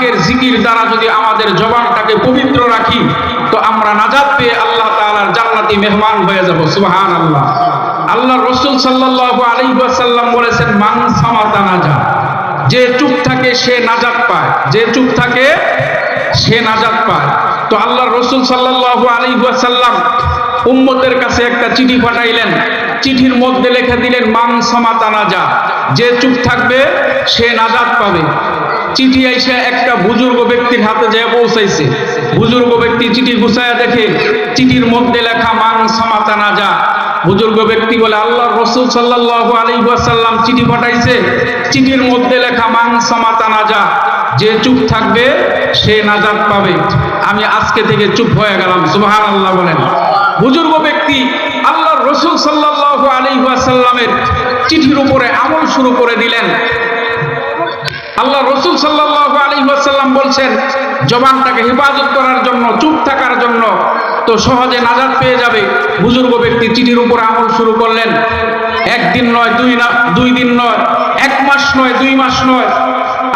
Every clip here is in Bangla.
মালিকের জিকির দ্বারা যদি আমাদের জবানটাকে পবিত্র রাখি, তো আমরা নাজাদ পেয়ে আল্লাহ তাআলার জান্নাতি মেহমান হয়ে যাব। সুবহান আল্লাহ আল্লাহ রসুল সাল্লাল্লাহু আলাইহি ওয়াসাল্লাম বলেছেন, মান সামাতা নাজা যে চুপ থাকে, সে নাজাত পায়। যে চুপ থাকে, সে নাজাত পায়। তো আল্লাহ রসুল সাল্লাল্লাহু আলাইহি ওয়াসাল্লাম উম্মতের কাছে একটা চিঠি পাঠাইলেন। চিঠির মধ্যে লিখে দিলেন, মান সামাতা নাজা যে চুপ থাকবে, সে নাজাত পাবে। চিঠি এসে একটা বুজুর্গ ব্যক্তির হাতে যেয়ে পৌঁছাইছে। বুজুর্গ ব্যক্তি চিঠি গুছায়া দেখে চিঠির মধ্যে লেখা, মান সামাতা যা। বুজুর্গ ব্যক্তি বলে আল্লাহ রসুল সাল্লাল্লাহু আলাইহি ওয়াসাল্লাম চিঠি পাঠাইছে। চিঠির মধ্যে লেখা, মান সামাতা যা। যে চুপ থাকবে, সে নাজাত পাবে। আমি আজকে থেকে চুপ হয়ে গেলাম, সুবহানাল্লাহ বলেন। বুজুর্গ ব্যক্তি আল্লাহ রসুল সাল্লাল্লাহু আলাইহি ওয়াসাল্লামের চিঠির উপরে আমল শুরু করে দিলেন। আল্লাহ রসুল সাল্লাল্লাহু আলাইহি ওয়াসাল্লাম বলছেন, জবানটাকে হেফাজত করার জন্য, চুপ থাকার জন্য তো সহজে নাজাত পেয়ে যাবে। বুজুর্গ ব্যক্তি চিঠির উপর আমল শুরু করলেন। একদিন নয়, দুই না, দুই দিন নয়, এক মাস নয়, দুই মাস নয়।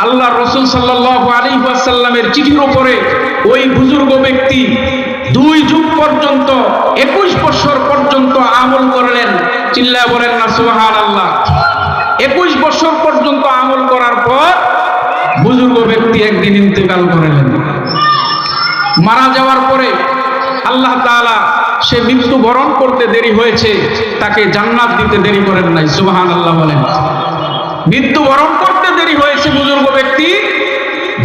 আল্লাহ রসুল সাল্লাল্লাহু আলাইহি ওয়াসাল্লামের চিঠির উপরে ওই বুজুর্গ ব্যক্তি দুই যুগ পর্যন্ত, একুশ বছর পর্যন্ত আমল করলেন। চিল্লা বলেন না সুবহান আল্লাহ একুশ বছর পর্যন্ত আমল পর বুজুর্গ ব্যক্তি একদিন ইন্তেকাল করলেন। মারা যাওয়ার পরে আল্লাহ তাআলা সে মৃত্যু বরণ করতে দেরি হয়েছে, তাকে জান্নাত দিতে দেরি করেন নাই সুবহান আল্লাহ বলেন। মৃত্যু বরণ করতে দেরি হয়েছে বুজুর্গ ব্যক্তি,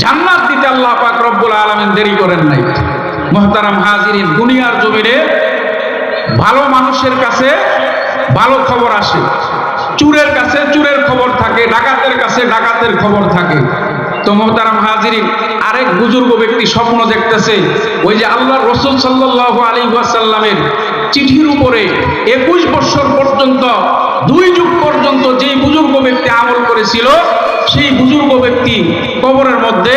জান্নাত দিতে আল্লাহ পাক রব্বুল আলামিন দেরি করেন নাই। মহতারাম হাজিরিন, দুনিয়ার জমিনে ভালো মানুষের কাছে ভালো খবর আসে। চুরের কাছে চুরের খবর থাকে, ডাকাতের কাছে ডাকাতের খবর থাকে। তো মোহতারাম হাজিরিন, আরেক বুজুর্গ ব্যক্তি স্বপ্ন দেখতেছে, ওই যে আল্লাহ রসুল সাল্লাল্লাহু আলাইহি ওয়াসাল্লামের চিঠির উপরে একুশ বছর পর্যন্ত, দুই যুগ পর্যন্ত যেই বুজুর্গ ব্যক্তি আমল করেছিল, সেই বুজুর্গ ব্যক্তি কবরের মধ্যে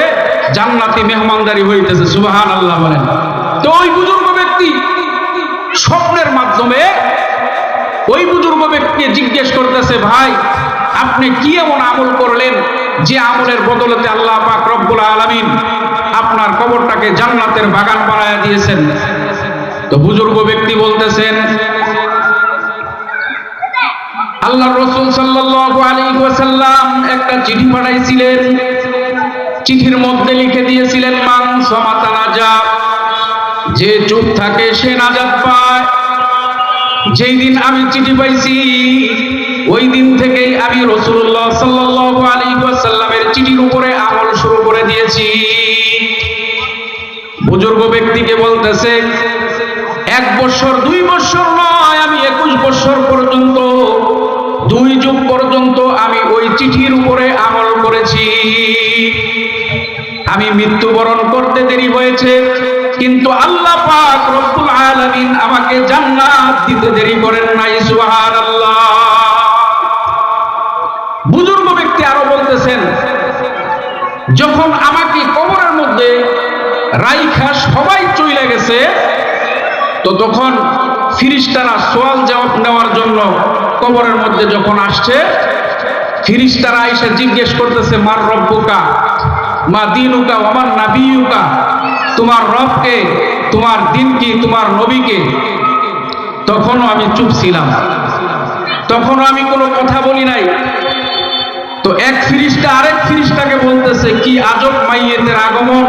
জান্নাতি মেহমানদারি হইতেছে সুবাহান আল্লাহ বলেন। তো ওই বুজুর্গ ব্যক্তি স্বপ্নের মাধ্যমে ওই বুজুর্গ ব্যক্তিকে জিজ্ঞেস করতেছে, ভাই, আপনি কি এমন আমল করলেন? যে আমলের বদলতে আল্লাহ পাক রব্বুল আলামিন আপনার কবরটাকে জান্নাতের বাগান বানায়া দিয়েছেন। তো বুজুর্গ ব্যক্তি বলতেছেন, আল্লাহ রসুল সাল্লাল্লাহু আলাইহি ওয়াসাল্লাম একটা চিঠি পাঠাইছিলেন। চিঠির মধ্যে লিখে দিয়েছিলেন, মান সমাতা নাজাত। যে চুপ থাকে সে নাজাত পায়। যেই দিন আমি চিঠি পাইছি ওই দিন থেকেই আমি রসুল্লাহ ওয়াসাল্লামের চিঠির উপরে আমল শুরু করে দিয়েছি। বুজুর্গ ব্যক্তিকে বলতেছে, এক বছর, দুই বছর নয়, আমি একুশ বছর পর্যন্ত, দুই যুগ পর্যন্ত আমি ওই চিঠির উপরে আমল করেছি। আমি মৃত্যুবরণ করতে দেরি হয়েছে, কিন্তু আল্লাহ পাক রব্বুল আলামিন আমাকে জান্নাত দিতে দেরি করেন রাইখা সবাই চলে গেছে। তো তখন ফিরিস্তারা সোয়াল জবাব নেওয়ার জন্য কবরের মধ্যে যখন আসছে, ফিরিস্তারা এসে জিজ্ঞেস করতেছে, মার রব্বুকা? মা দিন দিনুকা? আমার নাবিউকা তোমার রবকে? তোমার দিন কি তোমার নবীকে? তখনও আমি চুপ ছিলাম। তখনও আমি কোনো কথা বলি নাই। তো এক ফিরিস্তা আরেক ফিরিস্তাকে বলতেছে, কি আজব মাইয়েতের আগমন?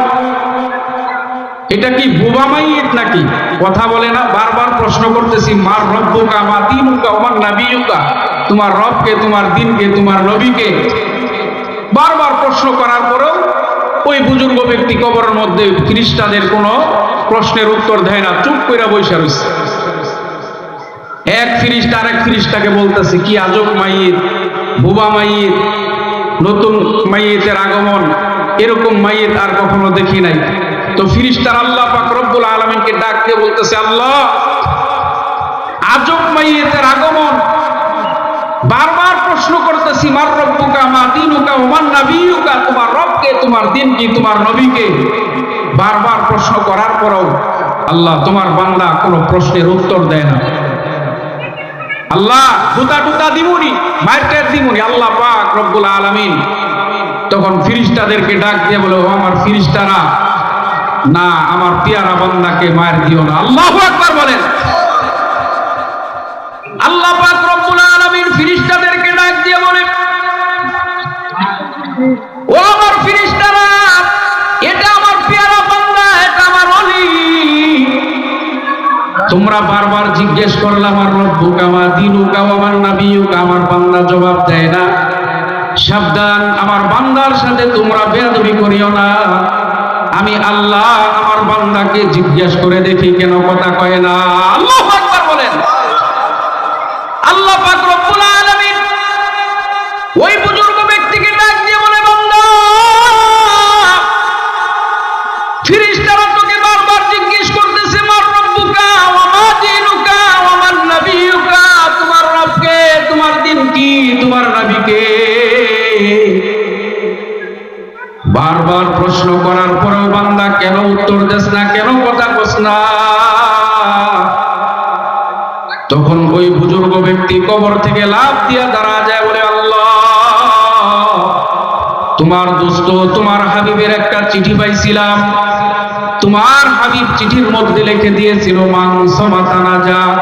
এটা কি বোবা মাইয়েত নাকি? কথা বলে না, বারবার প্রশ্ন করতেছি, মার রব্বুকা, মা দিনুকা আমার নাবিউকা তোমার রবকে, তোমার দিনকে, তোমার নবীকে? বারবার প্রশ্ন করার পরেও ওই বুজুর্গ ব্যক্তি কবরের মধ্যে খ্রিস্টানের কোনো প্রশ্নের উত্তর দেয় না, চুপ করে বসে রয়েছে এক ফিরিস্টা আরেক ফিরিস্টাকে বলতেছে, কি আজব মাইয়েত বুবা মাইয়েত নতুন মাইয়েতের আগমন, এরকম মাইয়েত আর কখনো দেখি নাই। তো ফিরিস্তার আল্লাহ পাক আলমিনকে ডাক দিয়ে বলতেছে, আল্লাহ, আজব মাইয়েতের আগমন। বারবার প্রশ্ন করতেছি, মার রব্বুকা, মা দিনুকা ওমান নাবিয়ুকা? তোমার রবকে, তোমার দিন কি তোমার নবীকে? বারবার প্রশ্ন করার পরেও আল্লাহ তোমার বান্দা কোনো প্রশ্নের উত্তর দেয় না। আল্লাহ দুটা টুতা দিমুনি মার্কেট দিমুনি, আল্লাহ পাক রব্বুল আলামিন। তখন ফিরিস্তাদেরকে ডাক দিয়ে বলে, ও আমার ফিরিস্তারা না, আমার পিয়ারা বান্দাকে মার দিও না। আল্লাহ আকবার বলেন। আল্লাহ পাক রব্বুল আলামিন ফিরিস্তাদেরকে ডাক দিয়ে বলে ও আমার ফিরিস্তারা, এটা আমার পেয়ারা বান্দা, এটা আমার অলি। তোমরা বারবার জিজ্ঞেস করলে আমার রব্বুক, আমার দিনুক, আমার নাবিয়ুক আমার বান্দা জবাব দেয় না। সাবধান, আমার বান্দার সাথে তোমরা বেয়াদবি করিও না। আমি আল্লাহ আমার বান্দাকে জিজ্ঞেস করে দেখি কেন কথা কয় না। আল্লাহ তখন ওই বুজুর্গ ব্যক্তি কবর থেকে লাভ দিয়া দাঁড়া যায় বলে, আল্লাহ, তোমার দোস্ত, তোমার হাবিবের একটা চিঠি পাইছিলাম। তোমার হাবিব চিঠির মধ্যে লিখে দিয়েছিল, মাংস মাথা নাজাত।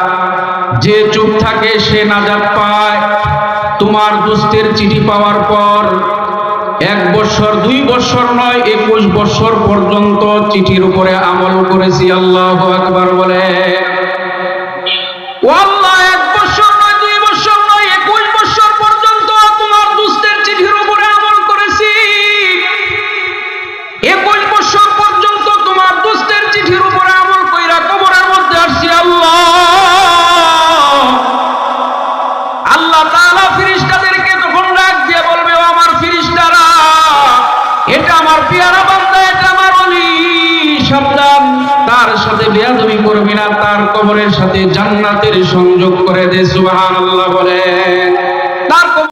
যে চুপ থাকে, সে নাজাত পায়। তোমার দোস্তের চিঠি পাওয়ার পর, এক বছর, দুই বছর নয়, একুশ বছর পর্যন্ত চিঠির উপরে আমল করেছি। আল্লাহ আকবার বলে ও কবরের সাথে জান্নাতের সংযোগ করে দে সুবহানাল্লাহ বলেন